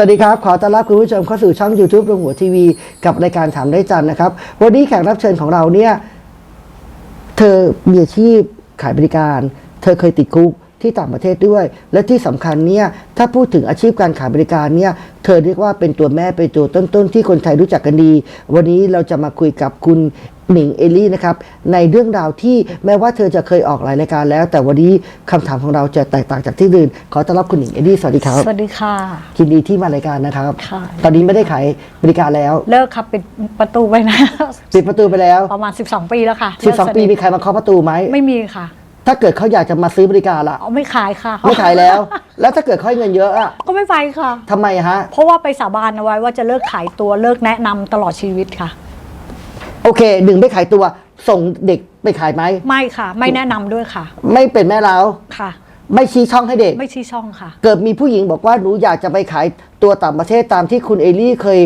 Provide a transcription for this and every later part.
สวัสดีครับ ขอต้อนรับคุณผู้ชมเข้าสู่ช่อง YouTube รงหัวทีวี กับรายการถามได้จันนะครับ วันนี้แขกรับเชิญของเราเนี่ย เธอมีอาชีพขายบริการ เธอเคยติดคุก ที่ต่างประเทศด้วย และที่สำคัญเนี่ยถ้าพูดถึงอาชีพการขายบริการเนี่ยเธอเรียกว่าเป็นตัวแม่เป็นตัวต้นๆ ที่คนไทยรู้จักกันดี วันนี้เราจะมาคุยกับคุณหนิงเอลี่นะครับในเรื่องราวที่แม้ว่าเธอจะเคยออกหลายรายการแล้ว แต่วันนี้คำถามของเราจะแตกต่างจากที่อื่น ขอต้อนรับคุณหนิงเอลี่สวัสดีครับสวัสดีค่ะยินดีที่มารายการนะครับค่ะตอนนี้ไม่ได้ขายบริการแล้วเลิกครับปิดประตูไปนะปิดประตูไปแล้วประมาณ 12 ปีแล้วค่ะเลิก12 ปีมีใครมาเคาะประตูไหมไม่มีค่ะ ถ้าเกิดเขาอยากจะมาซื้อบริการล่ะ เอาไม่ขายค่ะ ไม่ขายแล้ว แล้วถ้าเกิดเขาให้เงินเยอะอะก็ไม่ไปค่ะ ทำไมฮะ เพราะว่าไปสาบานเอาไว้ว่าจะเลิกขายตัวเลิกแนะนำตลอดชีวิตค่ะ โอเคหนึ่งไม่ขายตัว ส่งเด็กไปขายไหม ไม่ค่ะ ไม่แนะนำด้วยค่ะ ไม่เป็นแม่เล้า ค่ะ ไม่ชี้ช่องให้เด็ก ไม่ชี้ช่องค่ะ เกิดมีผู้หญิงบอกว่าหนูอยากจะไปขายตัวต่างประเทศตามที่คุณเอลี่เคย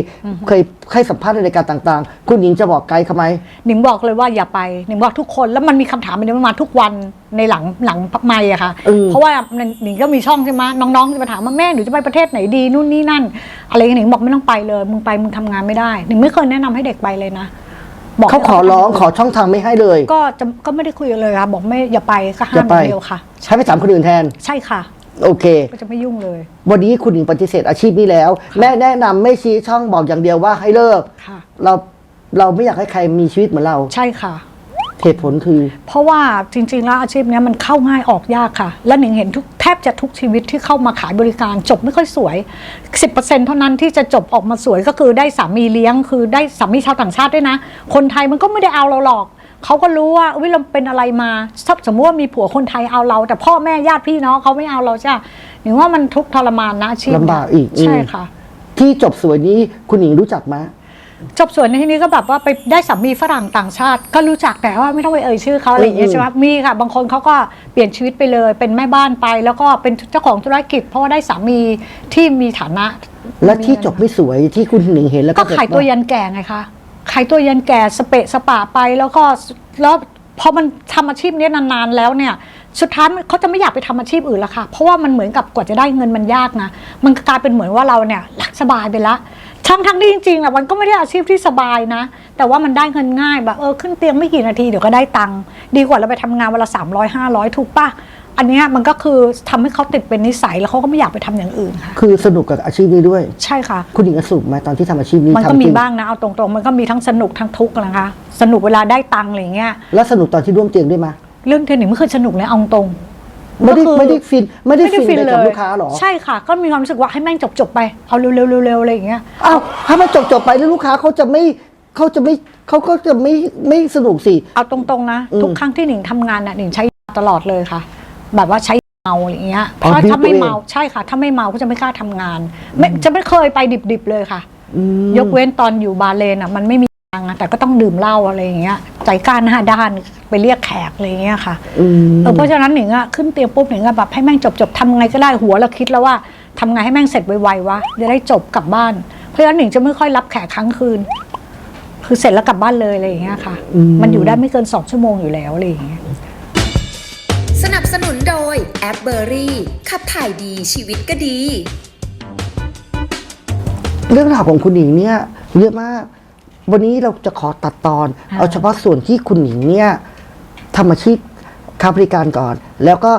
เคยให้สัมภาษณ์ในรายการต่างๆ คุณหญิงจะบอกไกด์เขาไหมหนิงบอกเลยว่าอย่าไปหนิงบอกทุกคนแล้วมันมีคำถามมันมาทุกวันในหลังหลังไม่อะค่ะอืมเพราะว่าหนิงก็มีช่องใช่ไหมน้องๆจะมาถามว่าแม่หนูจะไปประเทศไหนดีนู่นนี่นั่น อะไรอย่างเงี้ยหนิงบอกไม่ต้องไปเลย มึงไปมึงทำงานไม่ได้หนิงไม่เคยแนะนำให้เด็กไปเลยนะ บกเขาขอร้องขอช่องทางไม่ให้เลย ก็จะก็ไม่ได้คุยกันเลยค่ะบอกไม่อย่าไปก็ห้าอย่ามไปอย่างเดียวค่ะ ใช้ไปถามคนอื่นแทน ใช่ค่ะ โอเค ก็จะไม่ยุ่งเลย วันนี้คุณหญิงปฏิเสธอาชีพนี้แล้ว แม่แนะนำไม่ชี้ช่องบอกอย่างเดียวว่าให้เลิกค่ะเราเราไม่อยากให้ใครมีชีวิตเหมือนเรา ใช่ค่ะ เหตุผลคือ เพราะว่าจริง ๆ แล้วอาชีพเนี้ยมันเข้าง่ายออกยากค่ะ และหนิงเห็นทุกแทบจะทุกชีวิตที่เข้ามาขายบริการจบไม่ค่อยสวย 10%เท่านั้นที่จะจบออกมาสวยก็คือได้สามีเลี้ยง คือได้สามีชาวต่างชาติด้วยนะ คนไทยมันก็ไม่ได้เอาเราหรอกเขาก็รู้ว่าวิเราเป็นอะไรมาถ้าสมมติว่ามีผัวคนไทยเอาเรา แต่พ่อแม่ญาติพี่น้องเขาไม่เอาเราใช่ไหมหนิงว่ามันทุกข์ทรมานนะอาชีพเนี้ยลำบากอีกอืมใช่ค่ะ ที่จบสวยนี้คุณหญิงรู้จักไหม จบสวนในที่นี้ก็แบบว่าไปได้สามีฝรั่งต่างชาติ ก็รู้จักแต่ว่าไม่ต้องไปเอ่ยชื่อเขาอะไรอย่างเงี้ยอืมใช่ไหมมีค่ะ บางคนเขาก็เปลี่ยนชีวิตไปเลย เป็นแม่บ้านไป แล้วก็เป็นเจ้าของธุรกิจ เพราะว่าได้สามีที่มีฐานะ และที่จบไม่สวยที่คุณหญิงเห็นแล้วก็ก็ขายตัวยันแก่ไงคะขายตัวยันแก่สเปะสปะไปแล้วก็แล้วพอมันทำอาชีพนี้นานๆแล้วเนี่ยสุดท้ายมันเขาจะไม่อยากไปทำอาชีพอื่นละค่ะ เพราะว่ามันเหมือนกับกว่าจะได้เงินมันยากนะ มันกลายเป็นเหมือนว่าเราเนี่ยรักสบายไปละ ทั้งทั้งที่จริงๆอะมันก็ไม่ได้อาชีพที่สบายนะ แต่ว่ามันได้เงินง่ายแบบเออขึ้นเตียงไม่กี่นาทีเดี๋ยวก็ได้ตังค์ดีกว่าเราไปทำงานวันละสามร้อยห้าร้อยถูกปะอันเนี้ยมันก็คือทำให้เขาติดเป็นนิสัยแล้วเขาก็ไม่อยากไปทำอย่างอื่นค่ะคือสนุกกับอาชีพนี้ด้วย ใช่ค่ะ คุณหญิงสนุกไหมตอนที่ทำอาชีพนี้มันก็ทำมีจริงบ้างนะเอาตรงๆ มันก็มีทั้งสนุกทั้งทุกข์นะคะ สนุกเวลาได้ตังค์อะไรอย่างเงี้ยแล้วสนุกตอนที่ร่วมเตียงด้วยไหมเรื่องเทนนิสไม่เคยสนุกเลยเอาตรง ไม่ได้ก็คือไม่ได้ฟินไม่ได้ฟินเลยกับลูกค้าหรอใช่ค่ะ ก็มีความรู้สึกว่าให้แม่งจบๆไปเอาเร็วๆเร็วๆอะไรอย่างเงี้ย อ้าวถ้ามันจบจบๆไปแล้วลูกค้าเขาจะไม่เขาจะไม่เขาก็จะไม่ไม่สนุกสิ เอาตรงๆนะ อืมทุกครั้งที่หนิงทำงานน่ะหนิงใช้ตลอดเลยค่ะ แบบว่าใช้เมาอะไรอย่างเงี้ยอ๋อถ้าบิ้วถ้าไม่ตัวเองเมาใช่ค่ะ ถ้าไม่เมาก็จะไม่กล้าทำงาน ไม่จะไม่เคยไปดิบๆเลยค่ะ อืม ยกเว้นตอนอยู่บาเลนอะ มันไม่มีตังค์อะแต่ก็ต้องดื่มเหล้าอะไรอย่างเงี้ยใจกล้าหน้าด้าน ไปเรียกแขกอะไรอย่างเงี้ยค่ะอืมเออเพราะฉะนั้นหนิงอะขึ้นเตียงปุ๊บหนิงอะแบบให้แม่งจบจบๆทำไงก็ได้หัวเราคิดแล้วว่าทำไงให้แม่งเสร็จไวๆวะจะได้จบกลับบ้าน เพราะฉะนั้นหนิงจะไม่ค่อยรับแขกครั้งคืน คือเสร็จแล้วกลับบ้านเลยอะไรอย่างเงี้ยค่ะอืมมันอยู่ได้ไม่เกินสองชั่วโมงอยู่แล้วอะไรอย่างเงี้ยสนับสนุนโดยแอปเบอรี่ขับถ่ายดีชีวิตก็ดี เรื่องราวของคุณหญิงเนี่ยเยอะมาก วันนี้เราจะขอตัดตอนค่ะเอาเฉพาะส่วนที่คุณหญิงเนี่ย ทำอาชีพค้าบริการก่อน แล้วก็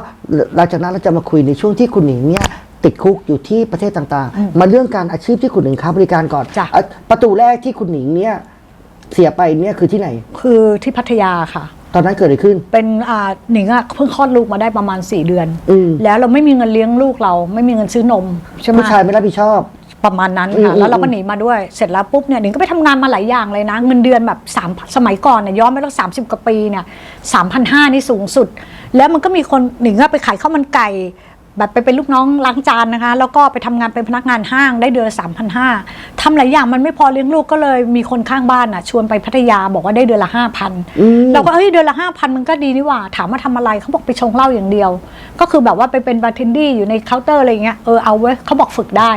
หลังจากนั้นเราจะมาคุยในช่วงที่คุณหญิงเนี่ยติดคุกอยู่ที่ประเทศต่างๆ มาเรื่องการอาชีพที่คุณหญิงค้าบริการก่อนจ้ะอะประตูแรกที่คุณหญิงเนี่ยเสียไปเนี่ยคือที่ไหน คือที่พัทยาค่ะ ตอนนั้นเกิดอะไรขึ้น เป็นอ่าหนิงอะเพิ่งคลอดลูกมาได้ประมาณ 4 เดือนอืมแล้วเราไม่มีเงินเลี้ยงลูกเรา ไม่มีเงินซื้อนมใช่ไหมผู้ชายไม่รับผิดชอบ ประมาณนั้นอืมค่ะแล้วเราอืก็มหนีมาด้วยเสร็จแล้วปุ๊บเนี่ยหนิงก็ไปทำงานมาหลายอย่างเลยนะ เงินเดือนแบบสามสมัยก่อนเนี่ยย้อนไปตั้งสามสิบกว่าปีเนี่ยสามพันห้านี่สูงสุด แล้วมันก็มีคนหนิงก็ไปขายข้าวมันไก่แบบไปเป็นลูกน้องล้างจานนะคะ แล้วก็ไปทำงานเป็นพนักงานห้างได้เดือนสามพันห้าทำหลายอย่างมันไม่พอเลี้ยงลูกก็เลยมีคนข้างบ้านอะชวนไปพัทยาบอกว่าได้เดือนละห้าพันอืมเราก็เอ้ยเดือนละห้าพันมันก็ดีนี่หว่า ถามว่าทำอะไรเขาบอกไปชงเหล้าอย่างเดียว ก็คือแบบว่าไปเป็นบาร์เทนดี้อยู่ในเคาน์เตอร์อะไรเงี้ยเออเอาเว้ยเขาบอกฝึกได้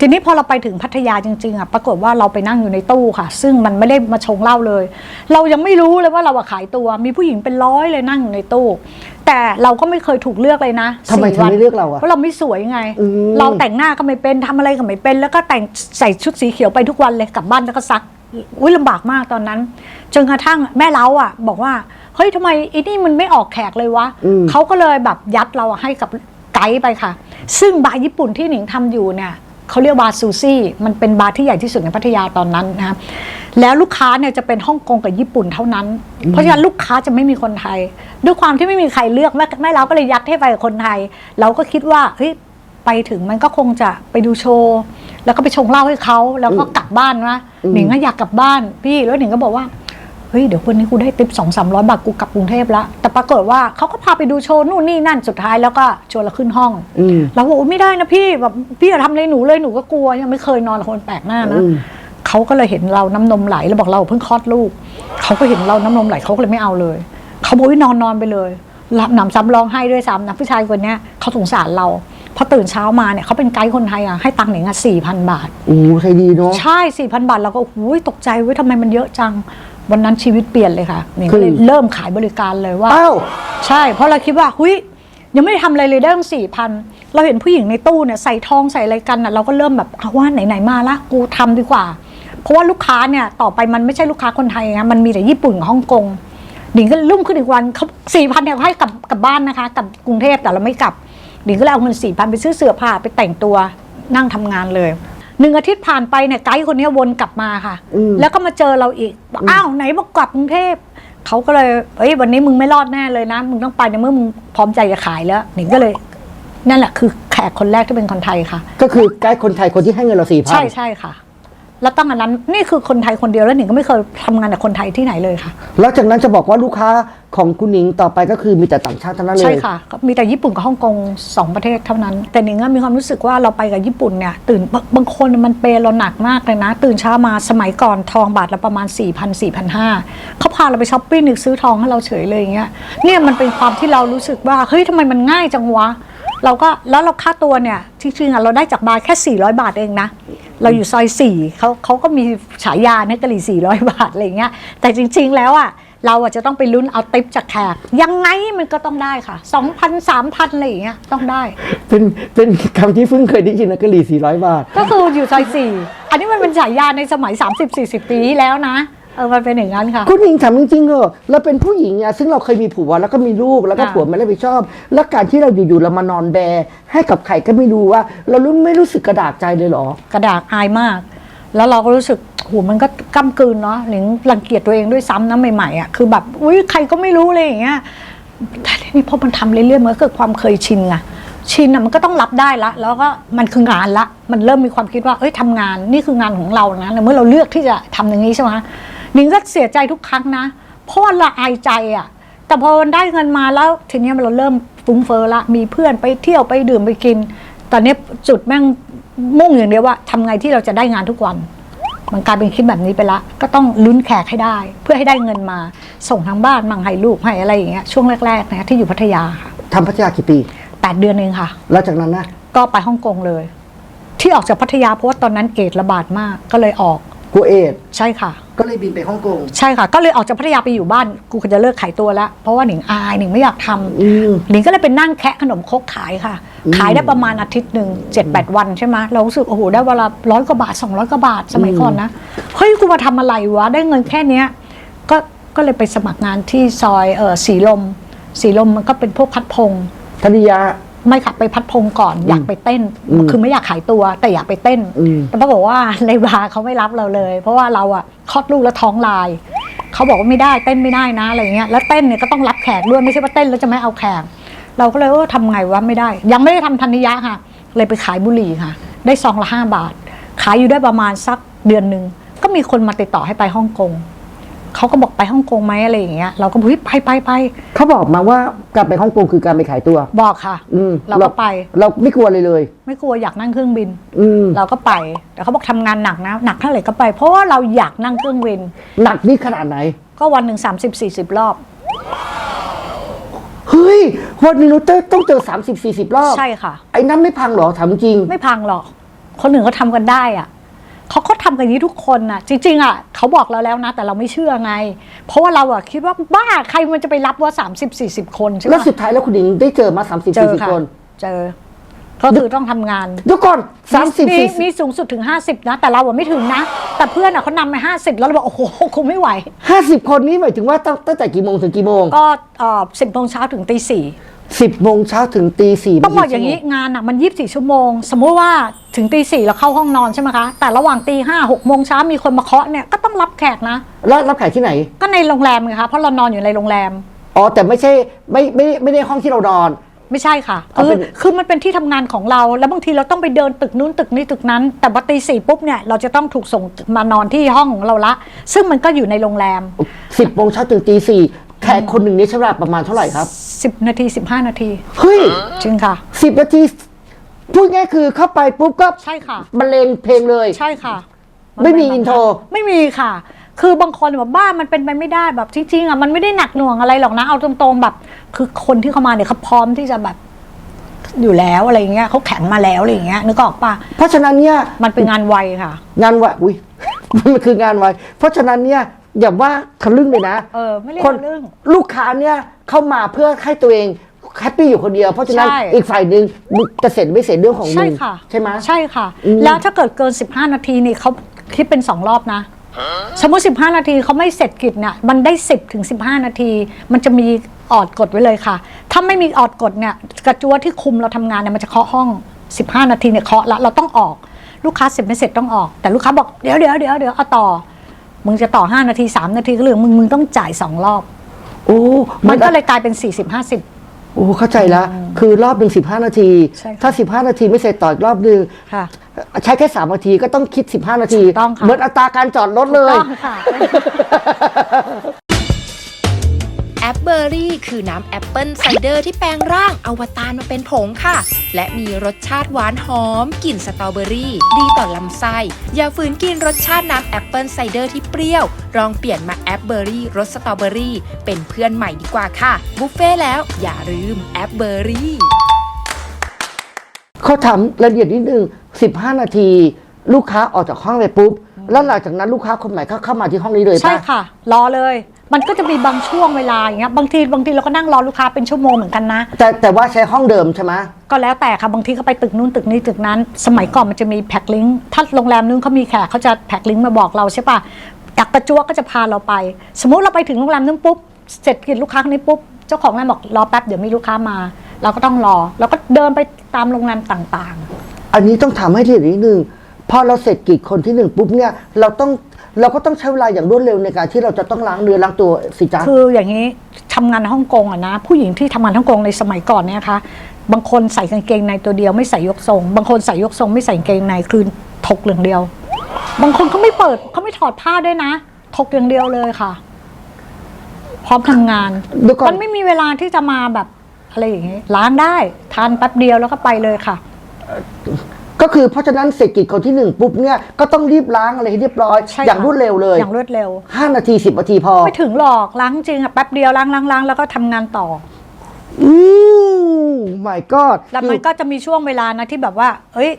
ทีนี้พอเราไปถึงพัทยาจริงๆอะปรากฏว่าเราไปนั่งอยู่ในตู้ค่ะ ซึ่งมันไม่ได้มาชงเหล้าเลย เรายังไม่รู้เลยว่าเราอะขายตัวมีผู้หญิงเป็นร้อยเลยนั่งอยู่ในตู้ แต่เราก็ไม่เคยถูกเลือกเลยนะทำไมสี่ถึงวันไม่เลือกเราอะเพราะเราไม่สวยไงอืมเราแต่งหน้าก็ไม่เป็นทำอะไรก็ไม่เป็น แล้วก็แต่งใส่ชุดสีเขียวไปทุกวันเลยกลับบ้านแล้วก็ซักอุ้ยลำบากมากตอนนั้นจนกระทั่งแม่เล้าอะ บอกว่าเฮ้ยทำไมไอ้นี่มันไม่ออกแขกเลยวะอืมเขาก็เลยแบบยัดเราอะให้กับไกด์ไปค่ะ ซึ่งบาร์ญี่ปุ่นที่หนิงทำอยู่เนี่ย เขาเรียกบาร์ซูซี่ มันเป็นบาร์ที่ใหญ่ที่สุดในพัทยาตอนนั้นนะครับแล้วลูกค้าเนี่ยจะเป็นฮ่องกงกับญี่ปุ่นเท่านั้น เพราะฉะนั้นลูกค้าจะไม่มีคนไทย ด้วยความที่ไม่มีใครเลือกแม่แม่เราก็เลยยัดให้ไปกับคนไทย เราก็คิดว่าเฮ้ยไปถึงมันก็คงจะไปดูโชว์ แล้วก็ไปชงเหล้าให้เขาแล้วก็กลับบ้านนะหนิงก็อยากกลับบ้านพี่แล้วหนิงก็บอกว่าเฮ้ยเดี๋ยววันนี้กูได้ติปสองสามร้อยบาทกูกลับกรุงเทพแล้วแต่ปรากฏว่าเขาก็พาไปดูโชว์นู่นนี่นั่นสุดท้ายแล้วก็ชวนเราขึ้นห้องอืมเราบอกว่าไม่ได้นะพี่แบบพี่อย่าทำอะไรหนูเลยหนูก็กลัวยังไม่เคยนอนกับคนแปลกหน้านะอืมเขาก็เลยเห็นเราน้ำนมไหลแล้วบอกเราเพิ่งคลอดลูกเขาก็เห็นเราน้ำนมไหลเขาก็เลยไม่เอาเลยเขาบอกว่านอนนอนไปเลยหลับหนำซ้ำร้องไห้ด้วยซ้ำนะผู้ชายคนเนี้ยเขาสงสารเราพอตื่นเช้ามาเนี่ยเขาเป็นไกด์คนไทยอะให้ตังค์หนิงอะสี่พันบาทโอ้ใจดีเนาะใช่สี่พันบาทเราก็โอ้โหตกใจเว้ยทำไมมันเยอะจัง วันนั้นชีวิตเปลี่ยนเลยค่ะนี่ก็เลยคือเริ่มขายบริการเลยว่าอ้าวใช่ เพราะเราคิดว่าหุยยังไม่ได้ทำอะไรเลยได้ตั้งสี่พันเราเห็นผู้หญิงในตู้เนี่ยใส่ทองใส่อะไรกันน่ะเราก็เริ่มแบบเอาว่าไหนๆมาละกูทำดีกว่า เพราะว่าลูกค้าเนี่ยต่อไปมันไม่ใช่ลูกค้าคนไทยนะมันมีแต่ญี่ปุ่นกับฮ่องกงดิงก็รุ่งขึ้นอีกวันเขาสี่พันเนี่ยเขาให้กลับกลับบ้านนะคะกลับกรุงเทพแต่เราไม่กลับดิงก็เลยเอาเงินสี่พันไปซื้อเสื้อผ้าไปแต่งตัวนั่งทำงานเลย หนึ่งอาทิตย์ผ่านไปเนี่ยไกด์คนนี้วนกลับมาค่ะอืมแล้วก็มาเจอเราอีกบอกอ้าวไหนบอกกลับกรุงเทพเขาก็เลยเอ้ยวันนี้มึงไม่รอดแน่เลยนะ มึงต้องไปในเมื่อมึงพร้อมใจจะขายแล้วหนิงก็เลย นั่นแหละคือแขกคนแรกที่เป็นคนไทยค่ะ ก็คือไกด์คนไทยคนที่ให้เงินเราสี่พันใช่ใช่ค่ะ แล้วตั้งอันนั้นนี่คือคนไทยคนเดียวแล้วหนิงก็ไม่เคยทำงานกับคนไทยที่ไหนเลยค่ะ แล้วจากนั้นจะบอกว่าลูกค้าของคุณหนิงต่อไปก็คือมีแต่ต่างชาติเท่านั้นเลย ใช่ค่ะก็มีแต่ญี่ปุ่นกับฮ่องกงสองประเทศเท่านั้น แต่หนิงก็มีความรู้สึกว่าเราไปกับญี่ปุ่นเนี่ยตื่นบางบางคนมันเปย์เราหนักมากเลยนะ ตื่นเช้ามาสมัยก่อนทองบาทละประมาณ 4 0 0 0 4 5 0 0เขาพาเราไปช้อปปิ้งหรือซื้อทองให้เราเฉยเลยอย่างเงี้ยเนี่ยมันเป็นความที่เรารู้สึกว่าเฮ้ยทำไมมันง่ายจังวะ เราก็แล้วเราค่าตัวเนี่ยที่จริงๆอะเราได้จากบาร์แค่ 400 บาทเองนะ เราอยู่ซอยสี่เขาเขาก็มีฉายาเนี่ยกะหรี่ 400 บาทอะไรอย่างเงี้ยแต่จริง ๆ แล้วอะเราอะจะต้องไปลุ้นเอาติปจากแขก ยังไงมันก็ต้องได้ค่ะ 2,000 3,000อะไรอย่างเงี้ยต้องได้ เป็นเป็นคำที่เพิ่งเคยได้ยินนะกะหรี่สี่ร้อยบาท ก็คืออยู่ซอยสี่อันนี้มันเป็นฉายาในสมัย 30-40 ปีที่แล้วนะ เออมันเป็นอย่างนั้นค่ะ คุณหญิงถามจริงๆเหรอเราเป็นผู้หญิงอะซึ่งเราเคยมีผัวแล้วก็มีลูกแล้วก็ค่ะผัวไม่รับผิดชอบ แล้วการที่เราอยู่ๆเรามานอนแบร์ให้กับใครก็ไม่รู้ว่า เรารู้ไม่รู้สึกกระดากใจเลยเหรอ กระดากอายมาก แล้วเราก็รู้สึกโหมันก็ก้ากลืนเนาะหนิงรังเกียจตัวเองด้วยซ้ำนะใหม่ๆอะคือแบบอุ้ยใครก็ไม่รู้เลยอย่างเงี้ยแต่ทีนี้พอมันทำเรื่อยๆมันก็เกิดความเคยชินไงชินอะมันก็ต้องรับได้ละ แล้วก็มันคืองานละ มันเริ่มมีความคิดว่าเอ้ยทำงานนี่คืองานของเรานะในเมื่อเราเลือกที่จะทำอย่างนี้ใช่ไหม หนิงก็เสียใจทุกครั้งนะเพราะว่าละอายใจอะ แต่พอมันได้เงินมาแล้วทีเนี้ยเราเริ่มฟุ้งเฟ้อละมีเพื่อนไปเที่ยวไปดื่มไปกิน ตอนนี้จุดแม่งมุ่งอย่างเดียวว่าทำไงที่เราจะได้งานทุกวันมันกลายเป็นคิดแบบนี้ไปละ ก็ต้องลุ้นแขกให้ได้ เพื่อให้ได้เงินมา ส่งทางบ้านมั่งให้ลูกให้อะไรอย่างเงี้ยช่วงแรกๆนะที่อยู่พัทยาค่ะทำพัทยากี่ปีแปดเดือนเองค่ะ แล้วจากนั้นนะก็ไปฮ่องกงเลย ที่ออกจากพัทยาเพราะว่าตอนนั้นเอดส์ระบาดมากก็เลยออก กูเอดใช่ค่ะ ก็เลยบินไปฮ่องกงใช่ค่ะ ก็เลยออกจากพัทยาไปอยู่บ้านกูก็จะเลิกขายตัวแล้ว เพราะว่าหนิงอายหนิงไม่อยากทำอืมหนิงก็เลยไปนั่งแคะขนมครกขายค่ะ อืมขายได้ประมาณอาทิตย์หนึ่งเจ็ดแปดวันใช่ไหมเรารู้สึกโอ้โหได้เวลาร้อยกว่าบาทสองร้อยกว่าบาทสมัยก่อนนะเฮ้ยกูมาทำอะไรวะได้เงินแค่เนี้ยก็ก็เลยไปสมัครงานที่ซอยเออสีลม สีลมมันก็เป็นพวกพัดพงพัทยา ไม่ขับไปพัดพงก่อน อยากไปเต้นอืมคือไม่อยากขายตัวแต่อยากไปเต้นอืมแต่ปรากฏว่าในบาร์เขาไม่รับเราเลย เพราะว่าเราอะคลอดลูกแล้วท้องลายเขาบอกว่าไม่ได้เต้นไม่ได้นะอะไรเงี้ยแล้วเต้นเนี่ยก็ต้องรับแขกด้วยไม่ใช่ว่าเต้นแล้วจะไม่เอาแขกเราก็เลยเออทำไงวะไม่ได้ ยังไม่ได้ทำธัญญะค่ะ เลยไปขายบุหรี่ค่ะ ได้ซองละห้าบาท ขายอยู่ได้ประมาณสักเดือนหนึ่งก็มีคนมาติดต่อให้ไปฮ่องกง เขาก็บอกไปฮ่องกงไหมอะไรอย่างเงี้ยเราก็บอกเฮ้ยไปไปไปเขาบอกมาว่ากลับไปฮ่องกงคือการไปขายตัว บอกค่ะ อืมเราก็ไป เราไม่กลัวเลยเลย ไม่กลัวอยากนั่งเครื่องบิน อืมเราก็ไป แต่เขาบอกทำงานหนักนะ หนักเท่าไหร่ก็ไป เพราะว่าเราอยากนั่งเครื่องบิน หนักนี่ขนาดไหน ก็วันหนึ่งสามสิบสี่สิบรอบเฮ้ยวันหนึงเราเจอต้องเจอ30 40รอบใช่ค่ะไอ้นั้นไม่พังเหรอถามจริง ไม่พังหรอกคนอื่นเขาทำกันได้อะ เขาก็ทำกันอย่างนี้ทุกคนน่ะ จริง ๆอะเขาบอกเราแล้วนะ แต่เราไม่เชื่อไง เพราะว่าเราอะคิดว่าบ้าใครมันจะไปรับว่า 30 40 คนใช่ไหมแล้วสุดท้ายแล้วคุณหญิงได้เจอมา30เจอ40ค่ะคนเจอ ก็คือต้องทำงาน เดี๋ยวก่อน30มี40มีสูงสุดถึง 50 นะ แต่เราอะไม่ถึงนะ แต่เพื่อนอะเขานำไป50 แล้วเราบอกโอ้โหคงไม่ไหว50คนนี้หมายถึงว่าตั้งตั้งแต่กี่โมงถึงกี่โมงก็สิบโมงเช้าถึงตีสี่ 10โมงเช้าถึงตีสี่ต้องบอกอย่างนี้งานอะมันยีิบสี่ชั่วโมง สมมุติว่าถึงตีสี่เราเข้าห้องนอนใช่ไหมคะ แต่ระหว่างตีห้าหกโมงเช้ามีคนมาเคาะเนี่ยก็ต้องรับแขกนะ แล้วรับแขกที่ไหน ก็ในโรงแรมไงคะเพราะเรานอนอยู่ในโรงแรม อ๋อ แต่ไม่ใช่ไม่ไม่ไม่ได้ห้องที่เรานอน ไม่ใช่ค่ะเอาคืเป็อนคือมันเป็นที่ทำงานของเรา แล้วบางทีเราต้องไปเดินตึกนู้นตึกนี้ตึกนั้น แต่พอตีสี่ปุ๊บเนี่ยเราจะต้องถูกส่งมานอนที่ห้องของเราละ ซึ่งมันก็อยู่ในโรงแรม10โมงเช้าถึงตีสี่ แขกคนหนึ่งนี่ใช้เวลาประมาณเท่าไหร่ครับ10นาที15นาทีเฮ้ยจริงค่ะ สิบนาทีพูดง่ายคือเข้าไปปุ๊บก็ใช่ค่ะบรรเลงเพลงเลย ใช่ค่ะ ไม่มีเป็อินโทรไม่มีค่ะ คือบางคนแบบบ้ามันเป็นไปไม่ได้แบบจริงๆอะมันไม่ได้หนักหน่วงอะไรหรอกนะเอาตรงๆแบบ คือคนที่เข้ามาเนี่ยเขาพร้อมที่จะแบบอยู่แล้วอะไรอย่างเงี้ยเขาแข็งมาแล้วอะไรอย่างเงี้ยนึกออกปะเพราะฉะนั้นเนี่ยมันเป็นงานไวค่ะ งานวะอุ้ยมันคืองานไวเพราะฉะนั้นเนี่ย อย่าว่าทะลึ่งเลยนะเออไม่เรียกคนทะลึ่ง ลูกค้าเนี่ยเข้ามาเพื่อให้ตัวเองแฮปปี้อยู่คนเดียว เพราะฉะนั้นใช่ อีกฝ่ายหนึ่งมึงจะเสร็จไม่เสร็จเรื่องของมึใช่งค่ะใช่ไหม ใช่ค่ะ อืม แล้วถ้าเกิดเกิน 15 นาทีนี่เขาคิดเป็น 2 รอบนะ สมมติ 15 นาทีเขาไม่เสร็จกิจเนี่ยมันได้ 10ถึง15 นาที มันจะมีออดกดไว้เลยค่ะ ถ้าไม่มีออดกดเนี่ยกระจัวที่คุมเราทำงานเนี่ยมันจะเคาะห้อง 15 นาทีเนี่ยเคาะละเราต้องออก ลูกค้าเสร็จไม่เสร็จต้องออก แต่ลูกค้าบอกเดี๋ยวเดี๋ยวเดี๋ยวเดี๋ยวเอาต่อ มึงจะต่อ 5 นาที 3 นาทีก็เรื่องมึงมึงต้องจ่าย 2 รอบ โอ้มันก็เลยกลายเป็น 40 50 โอ้เข้าใจละคือรอบหนึ่งสิบห้านาที ใช่ค่ะ ถ้าสิบห้านาทีไม่เสร็จต่ออีกรอบหนึ่งค่ะ ใช้แค่สามนาทีก็ต้องคิดสิบห้านาทีถูกต้องค่ะ เหมือนอัตราการจอดรถเลย ต้องค่ะ แอปเบอร์รี่คือน้ำแอปเปิลไซเดอร์ที่แปลงร่างอวตารมาเป็นผงค่ะ และมีรสชาติหวานหอมกลิ่นสตรอเบอรี่ ดีต่อลำไส้ อย่าฝืนกินรสชาติน้ำแอปเปิลไซเดอร์ที่เปรี้ยว ลองเปลี่ยนมาแอปเบอร์รี่รสสตรอเบอรี่ เป็นเพื่อนใหม่ดีกว่าค่ะ บุฟเฟ่ต์แล้วอย่าลืมแอปเบอร์รี่เขาถามรายละเอียดนิดนึงสิบห้านาที ลูกค้าออกจากห้องไปปุ๊บแล้วหลังจากนั้นลูกค้าคนใหม่ก็เข้ามาที่ห้องนี้เลยใช่ปะค่ะ รอเลย มันก็จะมีบางช่วงเวลาอย่างเงี้ยบางทีบางทีเราก็นั่งรอลูกค้าเป็นชั่วโมงเหมือนกันนะ แต่แต่ว่าใช้ห้องเดิมใช่ไหมก็แล้วแต่ค่ะบางทีเขาไปตึกนู้นตึกนี้ตึกนั้น สมัยก่อนมันจะมีแพ็คลิงก์ถ้าโรงแรมนึงเขามีแขกเขาจะแพ็คลิงก์มาบอกเราใช่ปะจากประจวบก็จะพาเราไป สมมุติเราไปถึงโรงแรมนึงปุ๊บเสร็จกิจลูกค้าคนนี้ปุ๊บเจ้าของโรงแรมบอกรอแป๊บเดี๋ยวมีลูกค้ามา เราก็ต้องรอเราก็เดินไปตามโรงแรมต่างอันนี้ต้องทำให้ละเอียดนิดนึงพอเราเสร็จกิจคนที่หนึ่งปุ๊บเนี่ย เราต้อง เราก็ต้องใช้เวลาอย่างรวดเร็วในการที่เราจะต้องล้างเนื้อล้างตัวสิจ๊ะๆคืออย่างนี้ทำงานในฮ่องกงอะนะ ผู้หญิงที่ทำงานฮ่องกงในสมัยก่อนเนี่ยนะคะบางคนใส่กางเกงในตัวเดียวไม่ใส่ยกทรง บางคนใส่ยกทรงไม่ใส่กางเกงในคือถกเหลืองเดียว บางคนเขาไม่เปิดเขาไม่ถอดผ้าด้วยนะถกอย่างเดียวเลยค่ะ พร้อมทำงาน เดี๋ยวก่อน มันไม่มีเวลาที่จะมาแบบอะไรอย่างงี้ล้างได้ ทานแป๊บเดียวแล้วก็ไปเลยค่ะ ก็คือเพราะฉะนั้นเสร็จกิจคนที่หนึ่งปุ๊บเนี่ยก็ต้องรีบล้างอะไรให้เรียบร้อย ใช่ค่ะอย่างรวดเร็วเลยอย่างรวดเร็วห้านาทีสิบนาทีพอ ไม่ถึงหรอกล้างจริงอะแป๊บเดียวล้างล้างล้างแล้วก็ทำงานต่อ อู้ my god แล้วมันก็จะมีช่วงเวลานะที่แบบว่า เอ้ย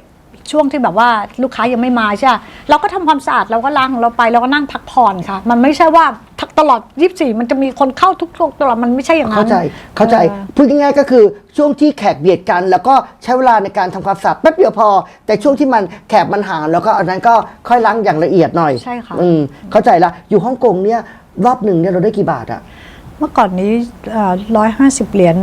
ช่วงที่แบบว่าลูกค้ายังไม่มาใช่ปะเราก็ทำความสะอาดเราก็ล้างของเราไปเราก็นั่งพักผ่อนค่ะ มันไม่ใช่ว่าตลอด 24 มันจะมีคนเข้าทุกๆตลอดมันไม่ใช่อย่างนั้น เข้าใจเข้าใจออพูดง่ายๆก็คือช่วงที่แขกเบียดกัน แล้วก็ใช้เวลาในการทำความสะอาดแป๊บเดียวพอ แต่ช่วงที่มันแขกมันห่างแล้วก็อันนั้นก็ค่อยล้างอย่างละเอียดหน่อยใช่ค่ะอืมเข้าใจละอยู่ฮ่องกงเนี่ยรอบหนึ่งเนี่ยเราได้กี่บาทอะเมื่อก่อนนี้ร้อยห้าสิบเหรียญ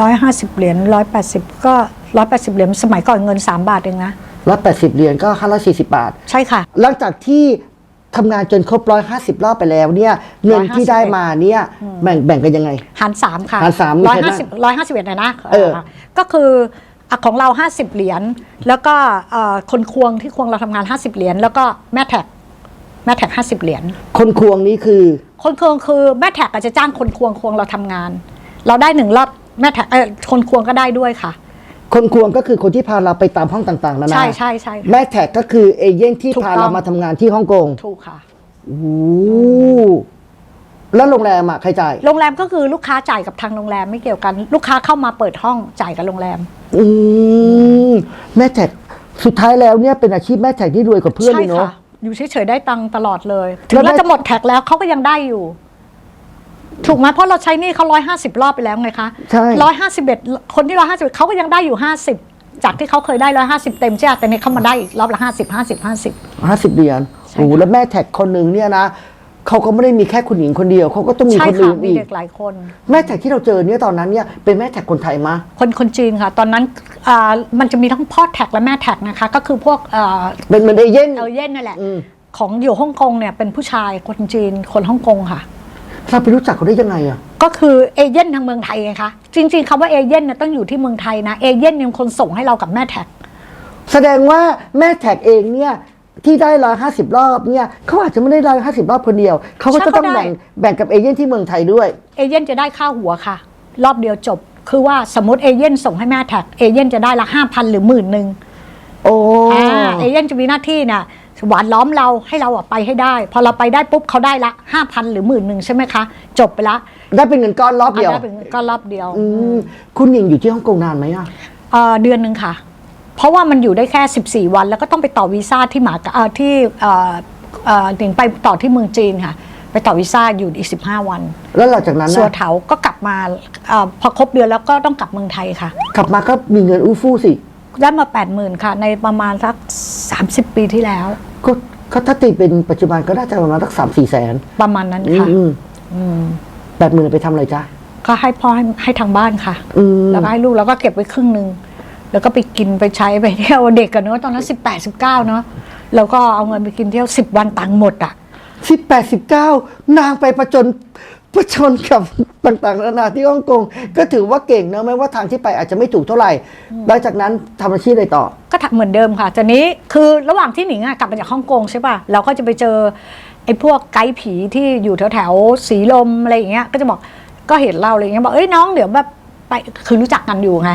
ร้อยห้าสิบเหรียญร้อยแปดสิบก็ ร้อยแปดสิบเหรียญสมัยก่อนเงินสามบาทเองนะร้อยแปดสิบเหรียญก็ห้าร้อยสี่สิบบาท ใช่ค่ะ หลังจากที่ทำงานจนครบร้อยห้าสิบรอบไปแล้วเนี่ยเงินที่ได้มาเนี่ยแบ่งแบ่งกันยังไง หารสามค่ะหารสามมีร้อยใครห้าบ้างสิบร้อยห้าสิบเอ็ดนะเออก็คืออะของเราห้าสิบเหรียญแล้วก็เอ่อคนควงที่ควงเราทำงานห้าสิบเหรียญแล้วก็แม่แท็กแม่แท็กห้าสิบเหรียญคนควงนี้คือ คนควงคือแม่แท็กอาจจะจ้างคนควงควงเราทำงาน เราได้หนึ่งรอบแม่แท็กเออคนควงก็ได้ด้วยค่ะ คนควงก็คือคนที่พาเราไปตามห้องต่างๆนานาใช่ใช่ใช่ค่ะ แม่แท็กก็คือเอเย่นที่ถูกพาต้องเรามาทำงานที่ฮ่องกงถูกค่ะ โอ้โหแล้วโรงแรมอะใครจ่ายโรงแรมก็คือลูกค้าจ่ายกับทางโรงแรมไม่เกี่ยวกัน ลูกค้าเข้ามาเปิดห้องจ่ายกับโรงแรม อืมแม่แท็กสุดท้ายแล้วเนี่ยเป็นอาชีพแม่แท็กที่รวยกว่าเพื่อนเลยเนาะใช่ค่ะ อยู่เฉยๆได้ตังค์ตลอดเลย ถึแล้วงเราได้ จะหมดแท็กแล้วเขาก็ยังได้อยู่ ถูกไหมเพราะเราใช้หนี่เขาร้อยห้าสิบรอบไปแล้วไงคะใช่ ร้อยห้าสิบเอ็ดคนที่ร้อยห้าสิบเขาก็ยังได้อยู่ห้าสิบจากที่เขาเคยได้ร้อยห้าสิบเต็มใช่ไหมแต่เนี่ยเขามาได้อีกรอบละห้าสิบห้าสิบห้าสิบ ห้าสิบเหรียญใช่โอ้โหค่ะแล้วแม่แท็กคนหนึ่งเนี่ยนะเขาก็ไม่ได้มีแค่คุณหญิงคนเดียวเขาก็ต้องมีใช่คนค่ะอื่นมีอีก เด็กหลายคน แม่แท็กที่เราเจอเนี่ยตอนนั้นเนี่ยเป็นแม่แท็กคนไทยมา คนคนจีนค่ะ ตอนนั้นอ่ามันจะมีทั้งพ่อแท็กและแม่แท็กนะคะ ก็คือพวกเอ่อเป็นเหมือนเอเย่น เอเย่นนั่นแหละ อืม ของอยู่ฮ่องกงเนี่ยเป็นผู้ชายคนจีนคนฮ่องกงค่ะ เราไปรู้จักเขาได้ยังไงอะ ก็คือเอเย่นทางเมืองไทยไงคะจริงๆคำว่าเอเย่นเนี่ยต้องอยู่ที่เมืองไทยนะเอเย่นเนี่ยเป็นคนส่งให้เรากับแม่แท็ก แสดงว่าแม่แท็กเองเนี่ยที่ได้ร้อยห้าสิบรอบเนี่ยเขาอาจจะไม่ได้ร้อยห้าสิบรอบคนเดียวเขาก็จะต้องใช่เขาได้แบ่งแบ่งกับเอเย่นที่เมืองไทยด้วยเอเย่นจะได้ค่าหัวค่ะ รอบเดียวจบ คือว่าสมมติเอเย่นส่งให้แม่แท็กเอเย่นจะได้ละห้าพันหรือหมื่นหนึ่งโอ้อ่าเอเย่นจะมีหน้าที่น่ะ หวานล้อมเราให้เราอะไปให้ได้ พอเราไปได้ปุ๊บเขาได้ละห้าพันหรือหมื่นหนึ่งใช่ไหมคะ จบไปละได้เป็นเงินก้อนรอบเดียวได้เป็นก็รอบเดียวอืมคุณหญิงอยู่ที่ฮ่องกงนานไหมอะเอ่อเดือนหนึ่งค่ะ เพราะว่ามันอยู่ได้แค่ 14 วัน แล้วก็ต้องไปต่อวีซ่าที่หมากาเอ่อที่เอ่อเอ่อถึงไปต่อที่เมืองจีนค่ะ ไปต่อวีซ่าอยู่อีก 15 วัน แล้วหลังจากนั้นสัวนะเถาก็กลับมาเออพอครบเดือนแล้วก็ต้องกลับเมืองไทยค่ะ กลับมาก็มีเงินอู้ฟู่สิ ได้มา 80,000 ค่ะ ในประมาณสัก 30 ปีที่แล้ว ก็ก็ถ้าตีเป็นปัจจุบันก็น่าจะประมาณสักสามสี่แสนประมาณนั้นอืมค่ะอืมอืมแปดหมื่นไปทำอะไรจ๊ะก็ให้พ่อให้ให้ทางบ้านค่ะอืมแล้วก็ให้ลูกแล้วก็เก็บไว้ครึ่งหนึ่งแล้วก็ไปกินไปใช้ไปเที่ยวเด็กกันเนอะตอนนั้นสิบแปดสิบเก้าเนอะแล้วก็เอาเงินไปกินเที่ยวสิบวันตังค์หมดอะสิบแปดสิบเก้านางไปประจน ประชนกับต่างๆนานาที่ฮ่องกงก็ถือว่าเก่งเนอะแม้ว่าทางที่ไปอาจจะไม่ถูกเท่าไหร่หลังจากนั้นทำอาชีพอะไรต่อ ก็ทำเหมือนเดิมค่ะจากนี้คือระหว่างที่หนิงอะกลับมาจากฮ่องกงใช่ป่ะเราก็จะไปเจอไอ้พวกไกด์ผีที่อยู่แถวแถวๆสีลมอะไรอย่างเงี้ยก็จะบอกก็เห็นเราอะไรอย่างเงี้ยบอกเอ้ยน้องเดี๋ยวแบบไปคือรู้จักกันอยู่ไง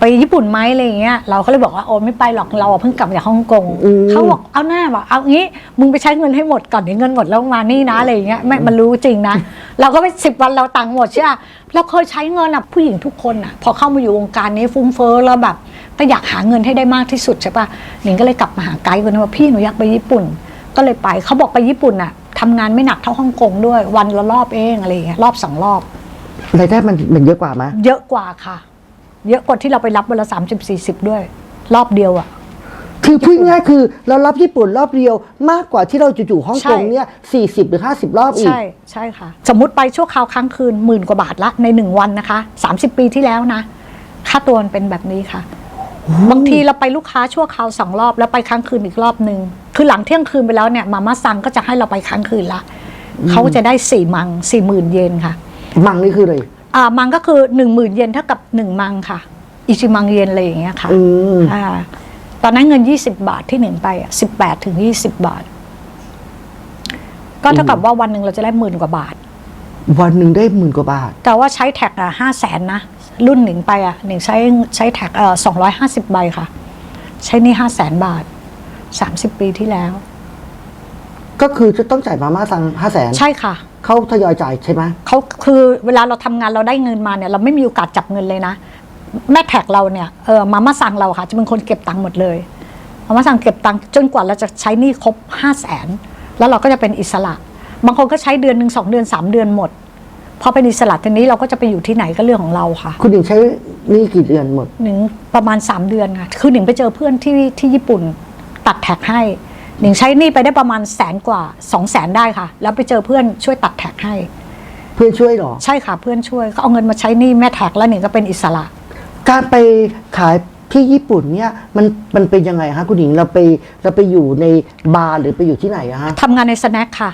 ไปญี่ปุ่นไหมอะไรอย่างเงี้ยเราก็เลยบอกว่าโอ้ไม่ไปหรอกเราอะเพิ่งกลับมาจากฮ่องกงอืมเขาบอกเอาหน้าบอกเอางี้มึงไปใช้เงินให้หมดก่อนเดี๋ยวเงินหมดแล้วมานี่นะอะไรอย่างเงี้ยไม่มันรู้จริงนะ เราก็ไปสิบวันเราตังค์หมดใช่ปะเราเคยใช้เงินอะผู้หญิงทุกคนอะพอเข้ามาอยู่วงการนี้ฟุ้งเฟ้อแล้วแบบก็อยากหาเงินให้ได้มากที่สุดใช่ปะหนิงก็เลยกลับมาหาไกด์คนนั้นว่าพี่หนูอยากไปญี่ปุ่น ก็เลยไปเขาบอกไปญี่ปุ่นอะทำงานไม่หนักเท่าฮ่องกงด้วย วันละรอบเองอะไรอย่างเงี้ยรอบสองรอบรายได้มันมันเยอะกว่าไหมเยอะกว่าค่ะ เยอะกว่าที่เราไปรับวันละสามสิบสี่สิบด้วย รอบเดียวอะคือพูดง่ายๆคือเรารับญี่ปุ่นรอบเดียวมากกว่าที่เราจะอยู่ฮ่องกงใช่เนี่ยสี่สิบหรือห้าสิบรอบอีก ใช่ใช่ค่ะ สมมติไปชั่วคราวค้างคืนหมื่นกว่าบาทละในหนึ่งวันนะคะ 30 ปีที่แล้วนะ ค่าตัวมันเป็นแบบนี้ค่ะ บางทีเราไปลูกค้าชั่วคราวสองรอบแล้วไปค้างคืนอีกรอบหนึ่งคือหลังเที่ยงคืนไปแล้วเนี่ยมาม่าซังก็จะให้เราไปค้างคืนละเขาก็จะได้สี่มังสี่หมื่นเยนค่ะ มังนี่คืออะไร อ่ามังก็คือหนึ่งหมื่นเยนเท่ากับหนึ่งมังค่ะ อิชิมังเยนอะไรอย่างเงี้ยค่ะอืมอ่าตอนนั้นเงิน20บาทที่หนึ่งไปอะ18ถึง20บาท ก็เท่ากับว่าวันหนึ่งเราจะได้หมื่นกว่าบาท วันหนึ่งได้หมื่นกว่าบาท แต่ว่าใช้แท็กอะห้าแสนนะรุ่นหนิงไปอะหนิงใช้ใช้แท็กเอ่อสองร้อยห้าสิบใบค่ะ ใช้หนี่ห้าแสนบาทสามสิบปีที่แล้ว ก็คือจะต้องจ่ายมาม่าซังห้าแสนใช่ค่ะ เขาทยอยจ่ายใช่ไหมเขาคือเวลาเราทำงานเราได้เงินมาเนี่ยเราไม่มีโอกาสจับเงินเลยนะ แม่แท็กเราเนี่ยเออมาม่าสั่งเราค่ะ จะเป็นคนเก็บตังค์หมดเลยมาม่าสั่งเก็บตังค์จนกว่าเราจะใช้หนี้ครบห้าแสนแล้วเราก็จะเป็นอิสระ บางคนก็ใช้เดือนหนึ่งสองเดือนสามเดือนหมดพอเป็นอิสระทีนี้เราก็จะไปอยู่ที่ไหนก็เรื่องของเราค่ะ คุณหญิงใช้หนี่กี่เดือนหมดหนิงประมาณ 3 เดือนค่ะ คือหนิงไปเจอเพื่อนที่ที่ญี่ปุ่นตัดแท็กให้ หนิงใช้หนี่ไปได้ประมาณแสนกว่า2องแสนได้ค่ะ แล้วไปเจอเพื่อนช่วยตัดแท็กให้ เพื่อนช่วยเหรอ ใช่ค่ะเพื่อนช่วยเขาเอาเงินมาใช้หนี่แม่แท็กแล้วหนิงก็เป็นอิสระ การไปขายที่ญี่ปุ่นเนี่ยมันมันเป็นยังไงฮะคุณหญิงเราไปเราไปอยู่ในบาร์หรือไปอยู่ที่ไหนอะฮะทำงานในสแน็คค่ะ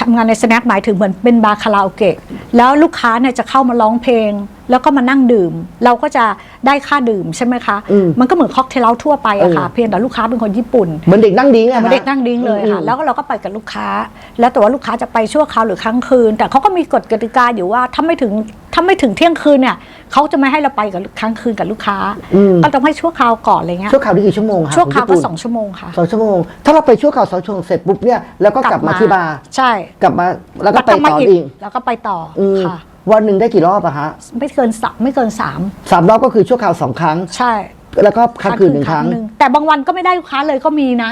ทำงานในสแน็คหมายถึงเหมือนเป็นบาร์คาราโอเกะแล้วลูกค้าเนี่ยจะเข้ามาร้องเพลง แล้วก็มานั่งดื่ม เราก็จะได้ค่าดื่มใช่ไหมคะอืมมันก็เหมือนค็อกเทลเล้าทั่วไปอะค่ะเออเพียงแต่ลูกค้าเป็นคนญี่ปุ่นเหมือนเด็กนั่งดิ้งอะเหมือนเด็กฮะนั่งดิ้งเลยค่ะอืมแล้วก็เราก็ไปกับลูกค้า แล้วแต่ว่าลูกค้าจะไปชั่วคราวหรือค้างคืน แต่เขาก็มีกฎกติกาอยู่ว่าถ้าไม่ถึงถ้าไม่ถึงเที่ยงคืนเนี่ยเขาจะไม่ให้เราไปกับค้างคืนกับลูกค้าอืมก็ต้องให้ชั่วคราวก่อนอะไรเงี้ยชั่วคราวนี่กี่ชั่วโมงคะชั่วคราวขก็ญี่ปุ่นสองชั่วโมงค่ะสองชั่วโมง ถ้าเราไปชั่วคราวสองชั่วโมงเสร็จปุ๊บเนี่ยแล้วก็กลับมาที่บาร์ใช่กลับมาแล้วก็ไปลับมาต่ออีกแล้วก็ไปต่อออืมค่ะ วันหนึ่งได้กี่รอบอะฮะไม่เกินสามไม่เกินสามสามรอบก็คือชั่วคราวสองครั้ง ใช่ แล้วก็ค้างคืนหนึ่งครั้ง แต่บางวันก็ไม่ได้ลูกค้าเลยก็มีนะ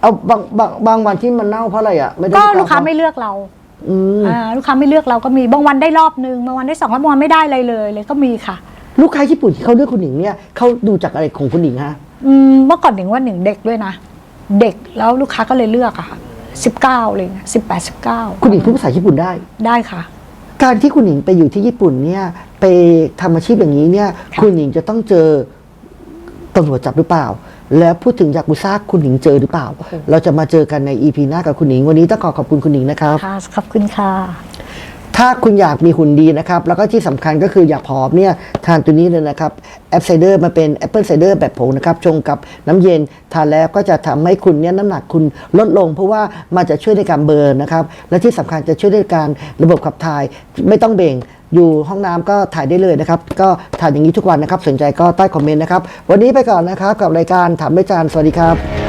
เอาบางบางบางวันที่มันเน่าเพราะอะไรอะไม่ได้ก็ตมลูกค้าไม่เลือกเราอืมอ่าลูกค้าไม่เลือกเราก็มีบางวันได้รอบนึงบางวันได้สองรอบบางวันไม่ได้อะไรเลยเลยก็มีค่ะ ลูกค้าญี่ปุ่นที่เขาเลือกคุณหนิงเนี่ยเขาดูจากอะไรของคุณหนิงฮะอืมเมื่อก่อนหนิงว่าหนิงเด็กด้วยนะเด็กแล้วลูกค้าก็เลยเลือกอะค่ะสิบเก้าอะไรเงี้ยสิบแปดสิบเก้าคุณหนิงพูดภาษาญี่ปุ่นได้ ได้ค่ะ การที่คุณหนิงไปอยู่ที่ญี่ปุ่นเนี่ยไปทำอาชีพอย่างนี้เนี่ยค่ะคุณหนิงจะต้องเจอตำรวจจับหรือเปล่า แล้วพูดถึงยากุซ่าคุณหนิงเจอหรือเปล่า เราจะมาเจอกันในอีพีหน้ากับคุณหนิง วันนี้ต้องขอขอบคุณคุณหนิงนะครับ ค่ะ ขอบคุณค่ะ ถ้าคุณอยากมีหุ่นดีนะครับ แล้วก็ที่สำคัญก็คืออยากผอมเนี่ยทานตัวนี้เลยนะครับแอปไซเดอร์มาเป็นแอปเปิลไซเดอร์แบบผงนะครับชงกับน้ำเย็นทานแล้วก็จะทำให้คุณเนี่ยน้ำหนักคุณลดลง เพราะว่ามันจะช่วยในการเบิร์นนะครับ และที่สำคัญจะช่วยในการระบบขับถ่ายไม่ต้องเบ่งอยู่ห้องน้ำก็ถ่ายได้เลยนะครับ ก็ถ่ายอย่างนี้ทุกวันนะครับ สนใจก็ใต้คอมเมนต์นะครับ วันนี้ไปก่อนนะครับกับรายการถามด้วยจานสวัสดีครับ